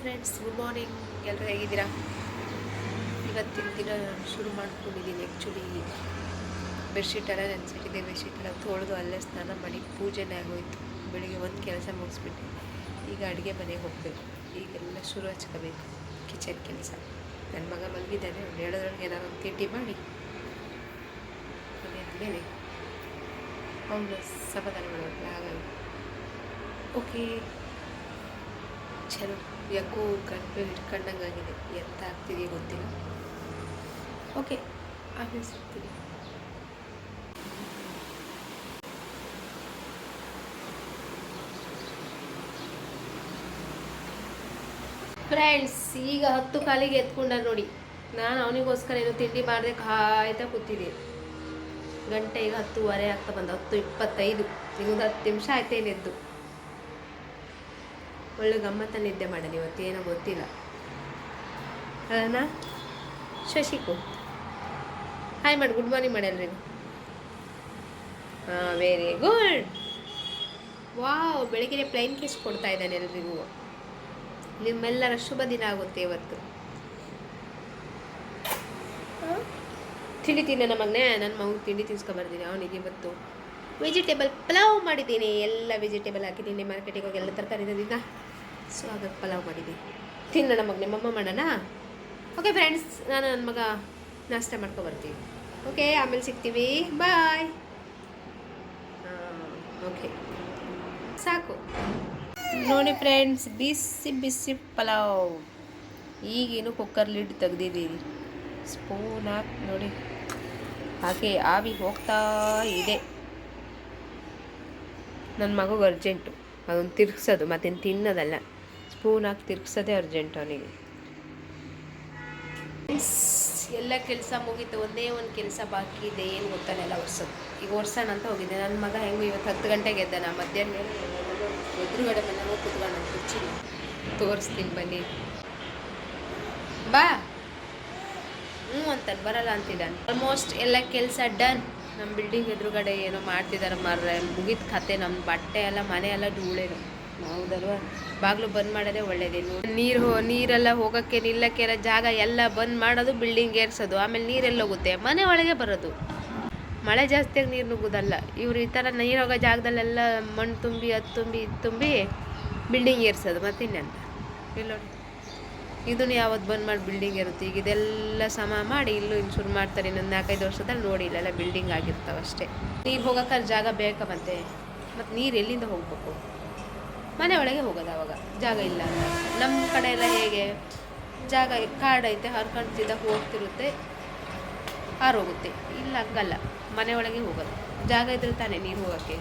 Friends good morning ಎಲ್ಲರೂ ಹೇಗಿದ್ದೀರಾ? ಇವತ್ತಿನ ದಿನ ಶುರು ಮಾಡ್ಕೊಂಡಿದ್ದೀನಿ ಆ್ಯಕ್ಚುಲಿ ಬೆಡ್ಶೀಟ್ ಎಲ್ಲ ನೆನೆಸಿಟ್ಟಿದ್ದೆ ಬೆಡ್ಶೀಟ್ ಎಲ್ಲ ತೊಳೆದು ಅಲ್ಲೇ ಸ್ನಾನ ಮಾಡಿ ಪೂಜೆನೇ ಆಗೋಯ್ತು. ಬೆಳಿಗ್ಗೆ ಒಂದು ಕೆಲಸ ಮುಗಿಸ್ಬಿಟ್ಟೆ. ಈಗ ಅಡುಗೆ ಮನೆಗೆ ಹೋಗಬೇಕು. ಈಗೆಲ್ಲ ಶುರು ಹಚ್ಕೋಬೇಕು. ಕಿಚನ್ ಕೆಲಸ. ನನ್ನ ಮಗ ಮಲಗಿದ್ದಾನೆ. ಅವ್ನು ಹೇಳೋದ್ರೊಳಗೆ ಒಂದು ತಿಂಡಿ ಮಾಡಿ. ಮೇಲೆ ಅವನು ಸಮಾಧಾನ ಮಾಡೋಲ್ಲ ಹಾಗಾಗಿ. ಓಕೆ ಚಲೋ ಯಾಕೋ ಹಿಡ್ಕೊಂಡಂಗೆ ಆಗಿದೆ ಎಂತ ಆಗ್ತಿದೆ ಗೊತ್ತಿಲ್ಲ. ಓಕೆ, ಆಮೇಲೆ ಸಿಗ್ತೀನಿ. ಫ್ರೆಂಡ್ಸ್ ಈಗ ಹತ್ತು ಕಾಲಿಗೆ ಎತ್ಕೊಂಡ ನೋಡಿ. ನಾನು ಅವನಿಗೋಸ್ಕರ ಏನು ತಿಂಡಿ ಮಾಡದೆ ಕಾಯ್ತಾ ಕೂತಿದ್ದೆ. ಗಂಟೆ ಈಗ ಹತ್ತುವರೆ ಆಗ್ತಾ ಬಂದ, ಹತ್ತು ಇಪ್ಪತ್ತೈದು. ಒಂದು ಹತ್ತು ನಿಮಿಷ ಆಯ್ತೇನೆದ್ದು ಒಳ್ಳೆ ಗಮ್ಮತ್ತ ನಿದ್ದೆ ಮಾಡಲಿ ಇವತ್ತು ಏನೋ ಗೊತ್ತಿಲ್ಲ. ಅದನ್ನ ಶಶಿಕು. ಹಾಯ್ ಮಾಡಿ ಗುಡ್ ಮಾರ್ನಿಂಗ್ ಮಾಡಿ ಎಲ್ರಿಗೂ. ಹಾಂ ವೆರಿ ಗುಡ್ ವಾವ್ ಬೆಳಗ್ಗೆ ಪ್ಲೈನ್ ಕಿಸ್ ಕೊಡ್ತಾ ಇದ್ದಾನೆ ಎಲ್ರಿಗೂ. ನಿಮ್ಮೆಲ್ಲರ ಶುಭ ದಿನ ಆಗುತ್ತೆ ಇವತ್ತು? ತಿಂಡಿ ತಿನ್ನ ನಮ್ಮನ್ನೇ ನನ್ನ ಮಗು ತಿಂಡಿ ತಿನ್ಸ್ಕೊಬರ್ತೀನಿ ಅವನಿಗೆ ಇವತ್ತು ವೆಜಿಟೇಬಲ್ ಪಲಾವ್ ಮಾಡಿದ್ದೀನಿ. ಎಲ್ಲ ವೆಜಿಟೇಬಲ್ ಹಾಕಿದ್ದೀನಿ ಮಾರ್ಕೆಟಿಗೆ ಹೋಗಿ ಎಲ್ಲ ತರಕಾರಿ ತಂದಿದ್ದ ಸೊ ಹಾಗಾಗಿ ಪಲಾವ್ ಮಾಡಿದ್ದೀನಿ ತಿನ್ನೋಣ ಮಗ ನಿಮ್ಮಮ್ಮ ಮಾಡೋಣ ಓಕೆ ಫ್ರೆಂಡ್ಸ್ ನಾನು ನನ್ನ ಮಗ ನಾಷ್ಟ ಮಾಡ್ಕೊಬರ್ತೀವಿ ಓಕೆ ಆಮೇಲೆ ಸಿಗ್ತೀವಿ. ಬಾಯ್ ಓಕೆ ಸಾಕು. ನೋಡಿ ಫ್ರೆಂಡ್ಸ್ ಬಿಸಿ ಬಿಸಿ ಪಲಾವ್. ಈಗೇನು ಕುಕ್ಕರ್ ಲಿಡ್ ತೆಗ್ದಿದ್ದೀವಿ ಸ್ಪೂನ್ ಹಾಕಿ, ನೋಡಿ. ಹಾಗೆ ಆವಿ ಹೋಗ್ತಾ ಇದೆ. ನನ್ನ ಮಗುಗೆ ಅರ್ಜೆಂಟು ಅದೊಂದು ತಿರ್ಗ್ಸೋದು, ಮತ್ತೇನು ತಿನ್ನೋದಲ್ಲ. ಸ್ಪೂನ್ ಹಾಕಿ ತಿರ್ಗ್ಸೋದೇ ಅರ್ಜೆಂಟ್ ಅವನಿಗೆ. ಎಲ್ಲ ಕೆಲಸ ಮುಗೀತು, ಒಂದೇ ಒಂದು ಕೆಲಸ ಬಾಕಿ ಇದೆ, ಏನು ಗೊತ್ತಾನೆ ಎಲ್ಲ ಒರ್ಸೋದು ಈಗ ಒರ್ಸೋಣ ಅಂತ ಹೋಗಿದ್ದೆ. ನನ್ನ ಮಗ ಹೆಂಗು ಇವತ್ತು ಹತ್ತು ಗಂಟೆಗೆ ಎದ್ದಾನ ಮಧ್ಯಾಹ್ನ ಮೇಲೆ ಎದುರುಗಡೆ ಮನೆಗೆ ಕುತ್ಕೊಂಡು ಕುರ್ಚಿ ತೋರಿಸ್ತೀನಿ ಬನ್ನಿ. ಬಾ. ಹ್ಞೂ ಅಂತಾನೆ, ಬರಲ್ಲ ಅಂತಿದ್ದಾನೆ. ಆಲ್ಮೋಸ್ಟ್ ಎಲ್ಲ ಕೆಲಸ ಡನ್ ನಮ್ಮ ಬಿಲ್ಡಿಂಗ್ ಎದುರುಗಡೆ ಏನೋ ಮಾಡ್ತಿದ್ದಾರೆ ಮರ ಮುಗಿದ ಕತೆ ನಮ್ಮ ಬಟ್ಟೆ ಎಲ್ಲ, ಮನೆ ಎಲ್ಲ ಧೂಳೇನು. ಹೌದಲ್ವ? ಬಾಗಿಲು ಬಂದ್ ಮಾಡೋದೇ ಒಳ್ಳೇದೇನು? ನೀರು ನೀರೆಲ್ಲ ಹೋಗೋಕ್ಕೆ, ನಿಲ್ಲಕ್ಕೆ ಜಾಗ ಎಲ್ಲ ಬಂದ್ ಮಾಡೋದು ಬಿಲ್ಡಿಂಗ್ ಏರ್ಸೋದು. ಆಮೇಲೆ ನೀರೆಲ್ಲ ಹೋಗುತ್ತೆ. ಮನೆ ಒಳಗೆ ಬರೋದು. ಮಳೆ ಜಾಸ್ತಿಯಾಗಿ ನೀರು ನುಗ್ಗೋದಲ್ಲ. ಇವ್ರು ಈ ಥರ ನೀರು ಹೋಗೋ ಜಾಗದಲ್ಲೆಲ್ಲ ಮಣ್ಣು ತುಂಬಿ ಅದು ತುಂಬಿ, ಇದು ತುಂಬಿ ಬಿಲ್ಡಿಂಗ್ ಏರ್ಸೋದು. ಮತ್ತಿನ್ನೆಂತ ಇಲ್ಲ ನೋಡಿ. ಇದನ್ನು ಯಾವತ್ತು ಬಂದ್ ಮಾಡಿ ಬಿಲ್ಡಿಂಗ್ ಇರುತ್ತೆ ಈಗ ಇದೆಲ್ಲ ಸಮ ಮಾಡಿ ಇಲ್ಲೂ ಇನ್ನು ಶುರು ಮಾಡ್ತಾರೆ. ಇನ್ನೊಂದು ನಾಲ್ಕೈದು ವರ್ಷದಲ್ಲಿ ನೋಡಿ ಇಲ್ಲೆಲ್ಲ ಬಿಲ್ಡಿಂಗ್ ಆಗಿರ್ತಾವಷ್ಟೇ. ನೀರು ಹೋಗೋಕೆ ಜಾಗ ಬೇಕಾ ಮತ್ತೆ? ಮತ್ತು ನೀರು ಎಲ್ಲಿಂದ ಹೋಗ್ಬೇಕು? ಮನೆ ಒಳಗೆ ಹೋಗೋದು ಅವಾಗ. ಜಾಗ ಇಲ್ಲ ನಮ್ಮ ಕಡೆ ಎಲ್ಲ ಹೇಗೆ? ಜಾಗ ಕಾಡೈತೆ ಹರ್ಕೊಂಡ್ತಿದ್ದ ಹೋಗ್ತಿರುತ್ತೆ ಹಾರೋಗುತ್ತೆ ಇಲ್ಲ, ಹಂಗಲ್ಲ. ಮನೆ ಒಳಗೆ ಹೋಗೋದು. ಜಾಗ ಇದ್ರೆ ತಾನೇ ನೀರು ಹೋಗೋಕ್ಕೆ.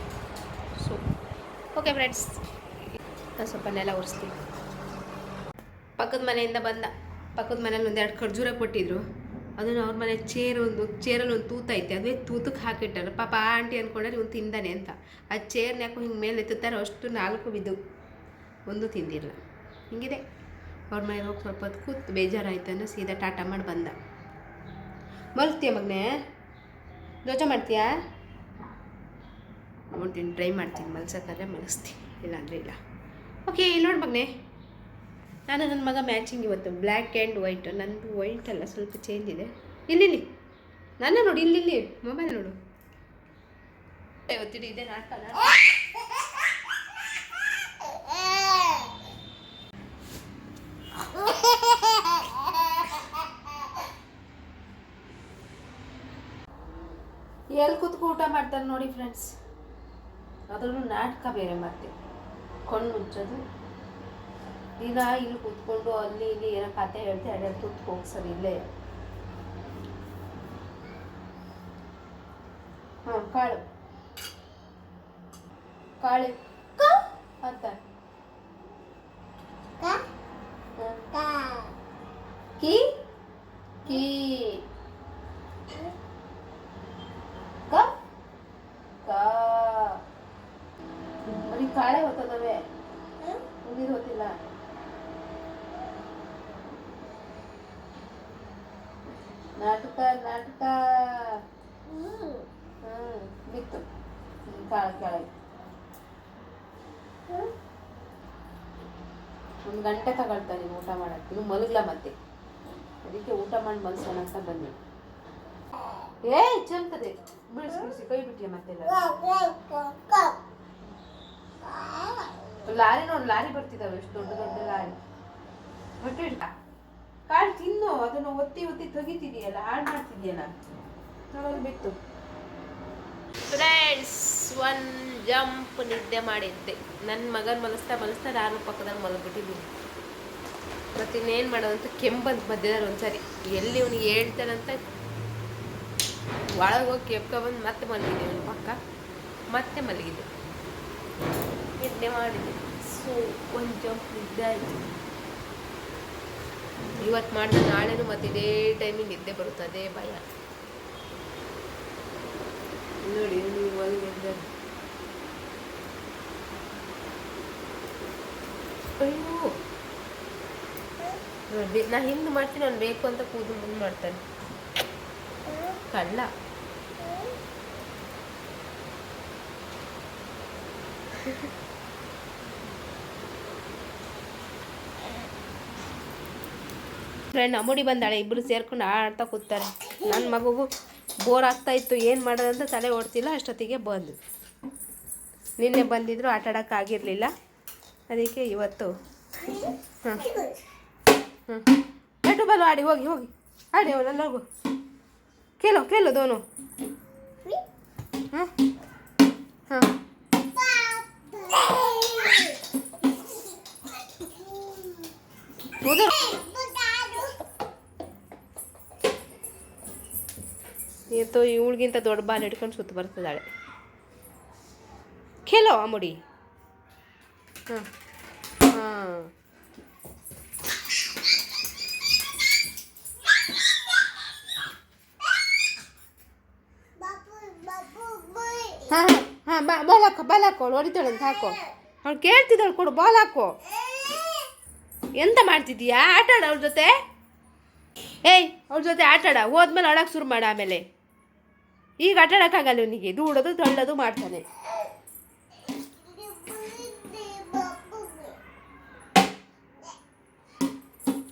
ಸೊ ಓಕೆ ಫ್ರೆಂಡ್ಸ್ ನಾನು ಸ್ವಲ್ಪ ನೆಲ ಒರೆಸ್ತೀನಿ. ಪಕ್ಕದ ಮನೆಯಿಂದ ಬಂದ. ಪಕ್ಕದ ಮನೇಲಿ ಒಂದೆರಡು ಖರ್ಜೂರ ಕೊಟ್ಟಿದ್ರು. ಅದನ್ನು ಅವ್ರ ಮನೆ ಚೇರ್ ಒಂದು ಚೇರಲ್ಲಿ ಒಂದು ತೂತ ಐತೆ ಅದೇ ತೂತಕ್ಕೆ ಹಾಕಿಟ್ಟಾರ, ಪಾಪ ಆ ಆಂಟಿ ಅಂದ್ಕೊಂಡ್ರೆ ಇವ್ನು ತಿಂದಾನೆ ಅಂತ. ಆ ಚೇರ್ನ ಯಾಕೋ ಹಿಂಗೆ ಮೇಲೆ ಎತ್ತುತ್ತಾರೆ ಅಷ್ಟು ನಾಲ್ಕು ಬಿದ್ದು, ಒಂದು ತಿಂದಿಲ್ಲ ಹಿಂಗಿದೆ. ಅವ್ರ ಮನೆಗೆ ಹೋಗಿ ಸ್ವಲ್ಪ ಹೊತ್ತು ಕೂತು ಬೇಜಾರಾಯ್ತು ಅನ್ನೋ ಸೀದಾ ಟಾಟಾ ಮಾಡಿ ಬಂದ. ಮಲ್ತೀಯ ಮಗನೇ? ದೋಚ ಮಾಡ್ತೀಯಾ? ನೋಡ್ತೀನಿ ಟ್ರೈ ಮಾಡ್ತೀನಿ, ಮಲ್ಸೋಕ್ಕಾದ್ರೆ ಮಲಸ್ತೀನಿ ಇಲ್ಲಾಂದರೆ ಇಲ್ಲ. ಓಕೆ ಇಲ್ಲಿ ನೋಡಿ ಮಗನೇ. ನಾನು ನನ್ನ ಮಗ ಮ್ಯಾಚಿಂಗ್ ಇವತ್ತು ಬ್ಲ್ಯಾಕ್ ಆ್ಯಂಡ್ ವೈಟ್ ನನ್ನದು ವೈಟ್ ಅಲ್ಲ, ಸ್ವಲ್ಪ ಚೇಂಜ್ ಇದೆ. ಇಲ್ಲಿ ನನ್ನ ನೋಡಿ ಇಲ್ಲಿ ಇಲ್ಲಿ ಮೊಬೈಲ್ ನೋಡು. ಇವತ್ತಿಡಿ ಇದೆ ನಾಟಕ ಎಲ್ಲಿ ಕೂತ್ಕೊ ಊಟ ಮಾಡ್ತಾರೆ ನೋಡಿ ಫ್ರೆಂಡ್ಸ್ ಅದರಲ್ಲೂ ನಾಟಕ ಬೇರೆ ಮಾಡ್ತೀವಿ ಕಣ್ಣು ಮುಚ್ಚೋದು. ದಿನ ಇಲ್ಲಿ ಕೂತ್ಕೊಂಡು ಅಲ್ಲಿ ಇಲ್ಲಿ ಏನೋ ಕತೆ ಹೇಳ್ತೆ ಅದೇ ತುತ್ತು ಸರ್ ಇಲ್ಲೇ. ಹಾಂ ಕಾಳು. ಕಾಳು. ಅಂತ. ಕಿ. ಕ ಕ ಬರೀ ಕಾಳೆ ಹೊತ್ತದವೆ ಉಳಿದು ಗೊತ್ತಿಲ್ಲ ನಾಟಕ ನಾಟಕ. ಹ್ಮ್, ಬಿತ್ತು. ಕಾಳ ಕೆಳಗೆ ಒಂದು ಗಂಟೆ ತಗೊಳ್ತಾನೆ ಊಟ ಮಾಡಕ್ಕೆ. ನೀವು ಮಲಗಲ್ಲ ಮತ್ತೆ. ಅದಕ್ಕೆ ಊಟ ಮಾಡಿ ಮಲ್ಸೋಣ ಅಂತ ಬನ್ನಿ ಏ, ಚಲ್ತದೆ. ಬಿಡಿಸಿ ಬಿಡಿಸಿ ಕೈ ಬಿಟ್ಟಿಯ ಮತ್ತೆ ಲಾರಿ ನೋಡಿ, ಲಾರಿ ಬರ್ತಿದ್ದಾವೆ ಎಷ್ಟು ದೊಡ್ಡ ದೊಡ್ಡ ಲಾರಿ. ತಿನ್ನು ಅದನ್ನು ಒತ್ತಿ ಒತ್ತಿ ತೆಗಿತಿದೀಯಲ್ಲ ಹಾಳು ಮಾಡ್ತಿದೆಯಲ್ಲ? ತಗೊಂಡು ಬಿತ್ತು ಫ್ರೆಂಡ್ಸ್ ಒನ್ ಜಂಪ್ ನಿದ್ದೆ ಮಾಡಿದ್ದೆ. ನನ್ನ ಮಗನ ಮಲಸ್ತಾ ಮಲಸ್ತಾ ನಾನು ಪಕ್ಕದಾಗ ಮಲಗ್ಬಿಟ್ಟಿದ್ದೀನಿ. ಮತ್ತು ಇನ್ನೇನು ಮಾಡೋದಂತ ಕೆಂಬಂತ ಮಧ್ಯದಲ್ಲಿ ಒಂದ್ಸರಿ. ಎಲ್ಲಿ ಅವ್ನಿಗೆ ಹೇಳ್ತಾನಂತ ಒಳಗೆ ಹೋಗಿ ಕೆಪ್ಕೊಬಂದು ಮತ್ತೆ ಮಲಗಿದೆ ಅವನ ಪಕ್ಕ. ಮತ್ತೆ ಮಲಗಿದೆ ನಿದ್ದೆ ಮಾಡಿದೆ ಸೊ ಒಂದು ಜಂಪ್ ನಿದ್ದೆ ಆಯಿತು. ಇವತ್ತು ಮಾಡಿದ ನಾಳೆನು ಮತ್ತೆ ಇದೇ ಟೈಮಿಗೆ ನಿದ್ದೆ ಬರುತ್ತೆ, ಅದೇ ಭಯ. ನೋಡಿ, ನೀವು ಅಯ್ಯೋ. ನಾ ಹಿಂದೆ ಮಾಡ್ತೀನಿ ಅವ್ನು ಬೇಕು ಅಂತ ಕೂದು ಮುಂದೆ ಮಾಡ್ತಾನೆ. ಕಳ್ಳ. ಫ್ರೆಂಡ್ ಅಮುಡಿ ಬಂದಾಳೆ ಇಬ್ಬರು ಸೇರ್ಕೊಂಡು ಆಡ್ತಾ ಕೂತಾರೆ. ನನ್ನ ಮಗುಗೂ ಬೋರ್ ಆಗ್ತಾ ಇತ್ತು, ಏನು ಮಾಡೋದಂತ ತಲೆ ಓಡ್ತಿಲ್ಲ, ಅಷ್ಟೊತ್ತಿಗೆ ಬಂದು ನಿನ್ನೆ ಬಂದಿದ್ರು, ಆಟ ಆಡೋಕ್ಕಾಗಿರಲಿಲ್ಲ ಅದಕ್ಕೆ ಇವತ್ತು, ಹಾಂ. ಹಾಂ. ಎಟ್ಟು ಬಲ್ಲು ಆಡಿ, ಹೋಗಿ ಹೋಗಿ. ಆಡಿ ಅವನಲ್ಲ ಹೋಗು. ಕೇಳೋ, ಕೇಳು ದೋನು ಹಾಂ ಹಾಂ. ಇವತ್ತು ಇವಳಿಗಿಂತ ದೊಡ್ಡ ಬಾಲ್ ಹಿಡ್ಕೊಂಡು ಸುತ್ತ ಬರ್ತಿದ್ದಾಳೆ. ಖೇಲೋ ಅಮುಡಿ ಹಾಂ. ಹಾಂ. ಹಾಂ ಬಾ, ಬಾಲ್ ಹಾಕೋ ಬಾಲ್ ಹಾಕೋ. ಹೊಡಿತಾಳೆ ಅಂತ ಹಾಕೋ. ಅವ್ಳು ಕೇಳ್ತಿದ್ದಾಳು ಕೊಡು, ಬಾಲ್ ಹಾಕೋ. ಎಂತ ಮಾಡ್ತಿದ್ದೀಯಾ? ಆಟ ಅವ್ರ ಜೊತೆ. ಏಯ್ ಅವ್ರ ಜೊತೆ ಆಟಾಡ. ಹೋದ್ಮೇಲೆ ಆಡಕ್ಕೆ ಶುರು ಮಾಡ ಆಮೇಲೆ. ಈಗ ಆಟಾಡೋಕ್ಕಾಗಲ್ಲ ಅವನಿಗೆ ದೂಡೋದು ತಳ್ಳೋದು ಮಾಡ್ತಾನೆ.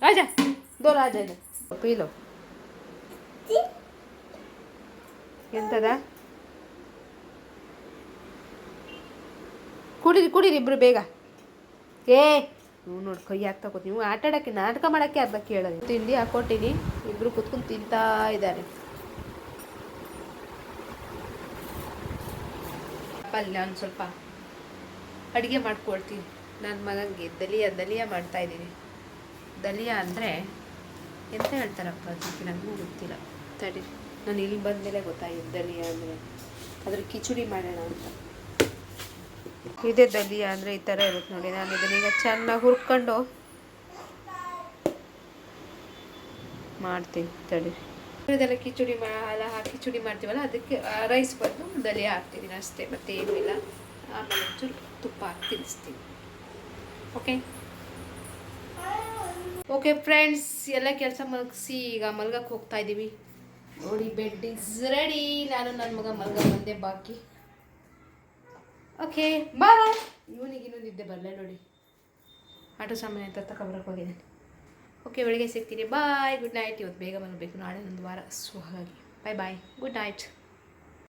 ಆಜಾ ದೂರ ಆಜ ಪೀಲು. ಎಂತದ? ಕುಡೀರಿ ಕುಡೀರಿ ಇಬ್ರು ಬೇಗ. ಏ ನೀವು ನೋಡಿ ಕೈ ಹಾಕ್ತಾ ಕೂತಿ ನೀವು ಆಟಾಡೋಕ್ಕೆ ನಾಟಕ ಮಾಡೋಕ್ಕೆ ಅರ್ಧ ಕೇಳೋದು ತಿಂಡಿ ಹಾಕೊಟ್ಟಿನಿ. ಇಬ್ರು ಕುತ್ಕೊಂಡು ತಿಂತಾ ಇದ್ದಾರೆ. ಪಲ್ಯ ಒಂದು ಸ್ವಲ್ಪ ಅಡುಗೆ ಮಾಡ್ಕೊಳ್ತೀನಿ. ನನ್ನ ಮಗನಿಗೆ ದಲಿಯಾ ದಲಿಯಾ ಮಾಡ್ತಾ ಇದ್ದೀನಿ. ದಲಿಯಾ ಅಂದರೆ ಎಂತ ಹೇಳ್ತಾರಪ್ಪ ಅದಕ್ಕೆ ನನಗೂ ಗೊತ್ತಿಲ್ಲ. ತಡಿ, ನಾನು ಇಲ್ಲಿ ಬಂದಮೇಲೆ ಗೊತ್ತಾಗಿದೆ ದಲಿಯಾ ಅಂದರೆ. ಅದ್ರ ಕಿಚಡಿ ಮಾಡೋಣ ಅಂತ. ಇದೇ ದಲಿಯಾ ಅಂದರೆ ಈ ಥರ ಇರುತ್ತೆ ನೋಡಿ, ನಾನು ಇದನ್ನೀಗ ಚೆನ್ನಾಗಿ ಹುರ್ಕೊಂಡು ಮಾಡ್ತೀನಿ, ತಡಿ. ಇದೆಲ್ಲ ಕಿಚಡಿ ಮಾ ಹಾಕಿ ಕಿಚಡಿ ಮಾಡ್ತೀವಲ್ಲ, ಅದಕ್ಕೆ ರೈಸ್ ಬಂದು ದಲಿಯಾ ಹಾಕ್ತೀನಿ ಅಷ್ಟೇ, ಮತ್ತೆ ಏನಿಲ್ಲ. ಆಮೇಲೆ ಒಂಚೂರು ತುಪ್ಪ ಹಾಕಿ ತಿನ್ನಿಸ್ತೀನಿ. ಓಕೆ ಓಕೆ ಫ್ರೆಂಡ್ಸ್ ಎಲ್ಲ ಕೆಲಸ ಮಲಗಿಸಿ ಈಗ ಮಲ್ಗಕ್ಕೆ ಹೋಗ್ತಾ ಇದ್ದೀವಿ ನೋಡಿ ಬೆಡ್ ಇಸ್ ರೆಡಿ ನಾನು ನನ್ನ ಮಗ ಮಲ್ಗ ಬಂದೆ ಬಾಕಿ. ಓಕೆ ಬಾ ಇವನಿಗೆ ಇನ್ನೂ ನಿದ್ದೆ ಬರಲೇ ನೋಡಿ. ಆಟೋ ಸಾಮಾನ್ಯ ಅಂತ ತಗೊಬರಕ್ಕೆ ಹೋಗಿದ್ದಾನೆ. ಓಕೆ, ಬೆಳಿಗ್ಗೆ ಸಿಗ್ತೀನಿ ಬಾಯ್, ಗುಡ್ ನೈಟ್. ಇವತ್ತು ಬೇಗ ಬರಬೇಕು ನಾಳೆ ಒಂದು ವಾರ. So bye bye good night